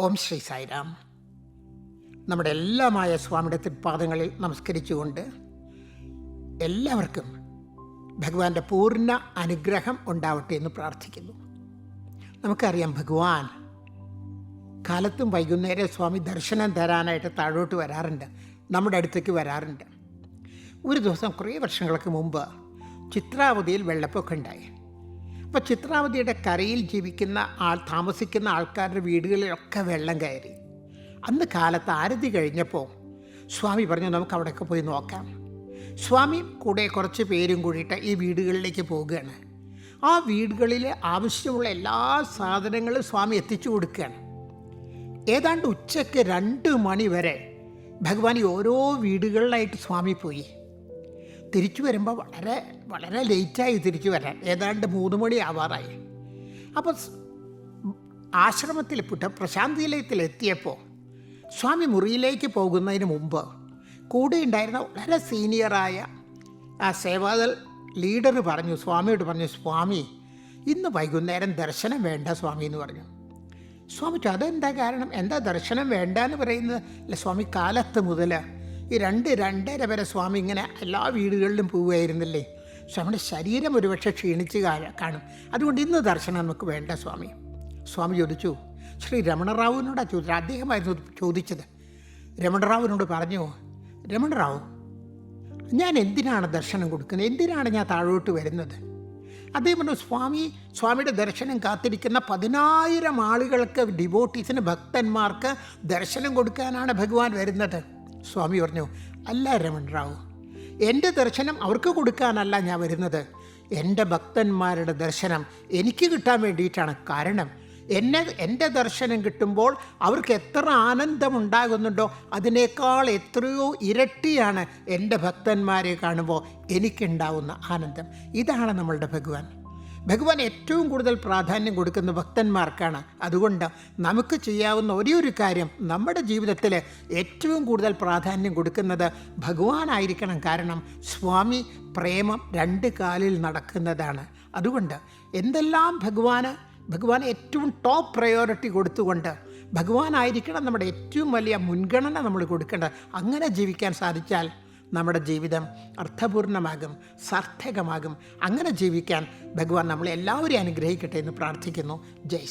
ഓം ശ്രീ സായിരാം. നമ്മുടെ എല്ലാമായ സ്വാമിയുടെ തൃപാദങ്ങളിൽ നമസ്കരിച്ചുകൊണ്ട് എല്ലാവർക്കും ഭഗവാന്റെ പൂർണ അനുഗ്രഹം ഉണ്ടാവട്ടെ എന്ന് പ്രാർത്ഥിക്കുന്നു. നമുക്കറിയാം ഭഗവാൻ കാലത്തും വൈകുന്നേരം സ്വാമി ദർശനം തരാനായിട്ട് താഴോട്ട് വരാറുണ്ട് നമ്മുടെ അടുത്തേക്ക് വരാറുണ്ട്. ഒരു ദിവസം കുറേ വർഷങ്ങൾക്ക് മുമ്പ് ചിത്രാവതിയിൽ വെള്ളപ്പൊക്കം ഉണ്ടായി. അപ്പോൾ ചിത്രാവതിയുടെ കരയിൽ ജീവിക്കുന്ന ആൾ താമസിക്കുന്ന ആൾക്കാരുടെ വീടുകളിലൊക്കെ വെള്ളം കയറി. അന്ന് കാലത്ത് ആരതി കഴിഞ്ഞപ്പോൾ സ്വാമി പറഞ്ഞു നമുക്ക് അവിടെയൊക്കെ പോയി നോക്കാം. സ്വാമി കൂടെ കുറച്ച് പേരും കൂടിയിട്ട് ഈ വീടുകളിലേക്ക് പോവുകയാണ് ആ വീടുകളിൽ ആവശ്യമുള്ള എല്ലാ സാധനങ്ങളും സ്വാമി എത്തിച്ചു കൊടുക്കുകയാണ്. ഏതാണ്ട് ഉച്ചയ്ക്ക് രണ്ട് മണി വരെ ഭഗവാൻ ഓരോ വീടുകളിലായിട്ട് സ്വാമി പോയി. തിരിച്ചു വരുമ്പോൾ വളരെ വളരെ ലേറ്റായി തിരിച്ചു വരാൻ ഏതാണ്ട് മൂന്ന് മണി ആവാറായി. അപ്പോൾ ആശ്രമത്തിൽപ്പെട്ട് ആശ്രമത്തിൽ പുട്ട എത്തിയപ്പോൾ സ്വാമി മുറിയിലേക്ക് പോകുന്നതിന് മുമ്പ് കൂടെ ഉണ്ടായിരുന്ന വളരെ സീനിയറായ ആ സേവാദൽ ലീഡർ പറഞ്ഞു സ്വാമിയോട് പറഞ്ഞു സ്വാമി ഇന്ന് വൈകുന്നേരം ദർശനം വേണ്ട സ്വാമി എന്ന് പറഞ്ഞു. സ്വാമി അതെന്താ കാരണം? എന്താ ദർശനം വേണ്ട എന്ന് പറയുന്നത്? അല്ല സ്വാമി കാലത്ത് മുതൽ ഈ രണ്ട് രണ്ടര വരെ സ്വാമി ഇങ്ങനെ എല്ലാ വീടുകളിലും പോവുകയായിരുന്നില്ലേ? സ്വാമിയുടെ ശരീരം ഒരുപക്ഷെ ക്ഷീണിച്ച് കാണും. അതുകൊണ്ട് ഇന്ന് ദർശനം നമുക്ക് വേണ്ട സ്വാമി. സ്വാമി ചോദിച്ചു ശ്രീ രമണറാവുവിനോടാ ചോദിച്ചത് അദ്ദേഹമായിരുന്നു ചോദിച്ചത്. രമണറാവുവിനോട് പറഞ്ഞു രമണറാവു ഞാൻ എന്തിനാണ് ദർശനം കൊടുക്കുന്നത്? എന്തിനാണ് ഞാൻ താഴോട്ട് വരുന്നത്? അദ്ദേഹം പറഞ്ഞു സ്വാമി സ്വാമിയുടെ ദർശനം കാത്തിരിക്കുന്ന പതിനായിരം ആളുകൾക്ക് ഡിവോട്ടീസിന് ഭക്തന്മാർക്ക് ദർശനം കൊടുക്കാനാണ് ഭഗവാൻ വരുന്നത്. സ്വാമി പറഞ്ഞു അല്ല രമൺ റാവു എന്റെ ദർശനം അവർക്ക് കൊടുക്കാനല്ല ഞാൻ വരുന്നത്. എന്റെ ഭക്തന്മാരുടെ ദർശനം എനിക്ക് കിട്ടാൻ വേണ്ടിയിട്ടാണ്. കാരണം എന്നെ എന്റെ ദർശനം കിട്ടുമ്പോൾ അവർക്ക് എത്ര ആനന്ദമുണ്ടാകുന്നുണ്ടോ അതിനേക്കാൾ എത്രയോ ഇരട്ടിയാണ് എന്റെ ഭക്തന്മാരെ കാണുമ്പോൾ എനിക്കുണ്ടാവുന്ന ആനന്ദം. ഇതാണ് നമ്മളുടെ ഭഗവാൻ. ഭഗവാൻ ഏറ്റവും കൂടുതൽ പ്രാധാന്യം കൊടുക്കുന്ന ഭക്തന്മാർക്കാണ്. അതുകൊണ്ട് നമുക്ക് ചെയ്യാവുന്ന ഒരേ ഒരു കാര്യം നമ്മുടെ ജീവിതത്തിൽ ഏറ്റവും കൂടുതൽ പ്രാധാന്യം കൊടുക്കുന്നത് ഭഗവാനായിരിക്കണം. കാരണം സ്വാമി പ്രേമം രണ്ട് കാലിൽ നടക്കുന്നതാണ്. അതുകൊണ്ട് എന്തെല്ലാം ഭഗവാന് ഭഗവാൻ ഏറ്റവും ടോപ്പ് പ്രയോറിറ്റി കൊടുത്തുകൊണ്ട് ഭഗവാനായിരിക്കണം നമ്മുടെ ഏറ്റവും വലിയ മുൻഗണന നമ്മൾ കൊടുക്കേണ്ടത്. അങ്ങനെ ജീവിക്കാൻ സാധിച്ചാൽ നമ്മുടെ ജീവിതം അർത്ഥപൂർണമാകും സാർത്ഥകമാകും. അങ്ങനെ ജീവിക്കാൻ ഭഗവാൻ നമ്മളെ എല്ലാവരെയും അനുഗ്രഹിക്കട്ടെ എന്ന് പ്രാർത്ഥിക്കുന്നു. ജയ്